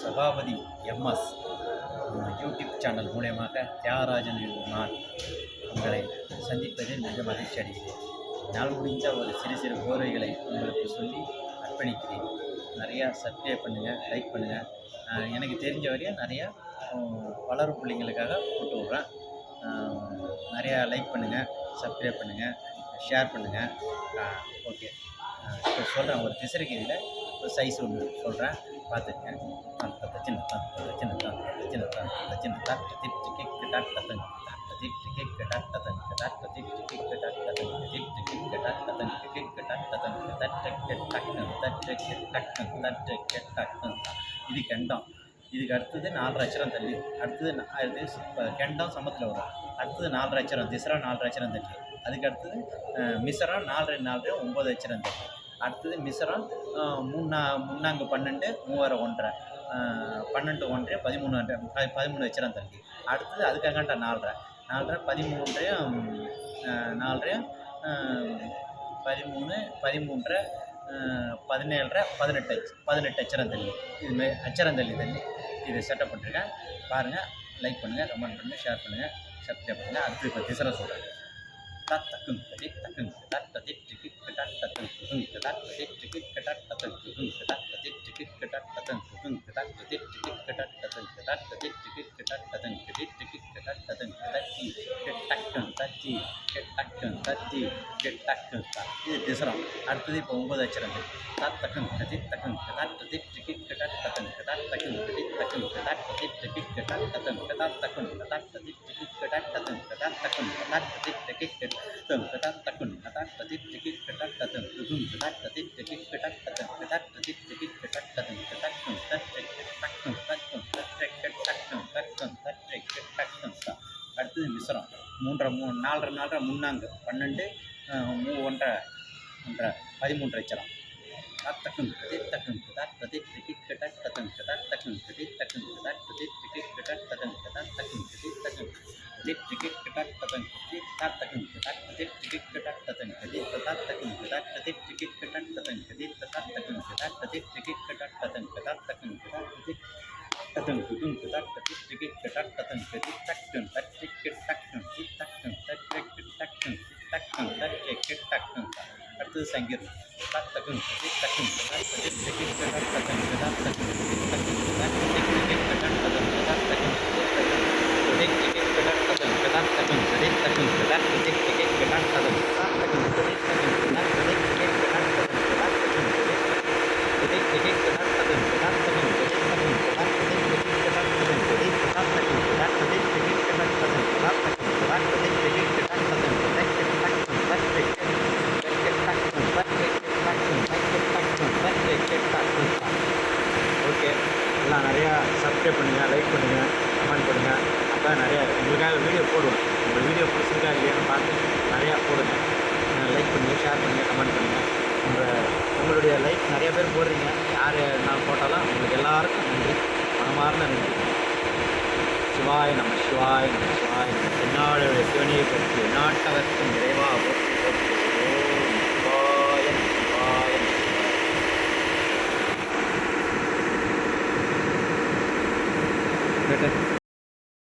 Sabapathi MS YouTube channel மூலயமாக தியாகராஜன் நான் உங்களை சந்திப்பதில் மிக மகிழ்ச்சி அடைகிறேன். என்னால் முடிஞ்ச ஒரு சிறு சிறு கோரிக்கைகளை உங்களுக்கு சொல்லி அர்ப்பணிக்கிறேன். நிறையா சப்ஸ்கிரைப் பண்ணுங்கள் லைக் பண்ணுங்கள் எனக்கு தெரிஞ்ச வரையும் நிறையா வளரும் பிள்ளைங்களுக்காக போட்டு விட்றேன். நிறையா லைக் பண்ணுங்கள் சப்ஸ்கிரைப் பண்ணுங்கள் ஷேர் பண்ணுங்கள் ஓகே இப்போ சொல்கிறேன் ஒரு திசைக்கு ஒரு சைஸ் ஒன்று சொல்கிறேன் பார்த்துக்கங்க தத்த சின்ன தத்த சின்ன தத்த சின்ன தத்த சின்ன தட்ட திட்டு கிக்கு டாக்ட தங்க டாக்ட திட்டு கிக்கு டாக்ட தங்க டாக்ட திட்டு கிக்கு டாக்ட தங்க திட்டு கிக்கு டாக்ட தங்க கிக்கு டாக்ட தங்க தட்ட கெட்டக்கன் தட்ட கெட்டக்கன் தட்ட கெட்டக்கன் இது கெண்டம் இதுக்கு அடுத்தது நாலரை அச்சரம் தள்ளி அடுத்தது நா- அடுத்தது கெண்டம் சமத்தில் வரும் அடுத்தது நாலரை அச்சரம் திசரா நாலரை அச்சரம் தள்ளி அதுக்கு அடுத்தது அஹ், மிசரம் நாலரை நாலரை ஒம்பது அச்சரம் தள்ளி அடுத்தது மிசரம் மூணா முன்னா முன்னாங்கு பன்னெண்டு மூவாயிரம் ஒன்றரை. பன்னெண்டு ஒன்றரை பதிமூணு ஒன்றரை பதிமூணு அச்சரம் தள்ளி. அடுத்தது அதுக்காகண்டா நாலரை. நாலரை பதிமூன்றையும் நாலரையும் பதிமூணு பதிமூன்றரை பதினேழரை பதினெட்டு அச்சு பதினெட்டு அச்சரம் தள்ளி. இதுமாரி அச்சரம் தள்ளி தள்ளி இது செட்டப் பண்ணிருக்கேன். பாருங்கள் லைக் பண்ணுங்கள் கமெண்ட் பண்ணுங்கள் ஷேர் பண்ணுங்கள் சப்ஸ்கிரைப் பண்ணுங்கள் அடுத்து இப்போ திசரை சொல்கிறேன் தத்தக்கும் கதி தக்கும் கதா ததி டிக்கி கதா தத்தம் குகும் கதா ததி டிக்கி கதா தத்தம் குகும் கதா ததி டிக்கி கதா தத்தம் குகும் கதா ததி டிக்கி கதா தத்தம் கதா ததி டிக்கி கதா தத்தம் கதி டிக்கி கதா தத்தம் கதத்தி கெட்டக்கம் தத்தி கெட்டக்கம் தத்தி கெட்டக்கம் தா இது திசரம் அடுத்தது இப்போ ஒன்பது அச்சரம் தத்தக்கும் கதி தக்கும் கதா ததி டிக்கி கதா தத்தம் கதா தக்கும் கதி தக்கும் கதா ததி டிக்கி கதா தத்தம் கதா தக்கும் கதா ததி டிக்கி கதா தத்தம் கதா தக்கும் கதா ததி ததி டிக்கி கதா தத்தம் குகும் கதா ததி டிக்கி கதா தத்தம் கதா ததி டிக்கி கதா தத்தம் கதா தக்கும் தத்தை தக்கும் தக்கும் தத்தை தக்கும் தக்கும் தத்தை தக்கும் தா அடுத்தது மிஸ்ரம் மூன்றரை மூணு நாலரை நாலரை முன்னாங்கு பன்னெண்டு மூ ஒன்றரை ஒன்றரை பதிமூன்றரை அச்சரம் தக்கும் கதி தக்கும் கதா ததி கிரிக்கெட் கதா தக்கும் கதா தக்கும் கதி தக்கும் கதா ததி கிரிக்கெட் கதா தக்கும் கதா தக்கும் கதி தக்கும் கதி கிரிக்கெட் கதா தக்கும் கதி தா தக்கும் தக்கும் கதா கதி டிக்கி கதா தத்தம் கதி ததா தக்கும் கதா கதி டிக்கி கதா தத்தம் கதா தக்கும் கதா கதி தத்தம் குதும் கதா கதி டிக்கி கதா தத்தம் கதி தக்கும் தட்டி தக்கும் தி தக்கும் தட்டி தக்கும் தக்கும் தட்டி தக்கும் அடுத்தது சங்கீதம் தத்தக்கும் கதி தக்கும் கதா கதி டிக்கி கதா தத்தம் கதா தக்கும் கதி தக்கும் கதா கதி டிக்கி கதா தத்தம் கதா தக்கும் கதி டிக்கி கதா தத்தம் கதா தக்கும் கதி தக்கும் கதா கதி டிக்கி கதா தத்தம் சேனல்லாம் நிறையா சப்ஸ்கிரைப் பண்ணுங்கள் லைக் பண்ணுங்கள் கமெண்ட் பண்ணுங்கள் அப்போ நிறையா உங்களுக்காக வீடியோ போடுவோம் உங்கள் வீடியோ பிடிச்சிருக்கா இல்லையான்னு பார்த்து நிறையா போடுங்க. லைக் பண்ணுங்கள் ஷேர் பண்ணுங்கள் கமெண்ட் பண்ணுங்கள் உங்கள் உங்களுடைய லைக் நிறைய பேர் போடுறீங்க. யார் நான் போட்டாலும் உங்களுக்கு எல்லாருக்கும் நன்றி. மனமார்ந்த நன்றி. சிவாய் நம்ம சிவாய் நம்ம சிவாய் என்னாளுடைய சிவனியை பற்றி நாட்டவர்க்கும் நிறைவாகும் করতে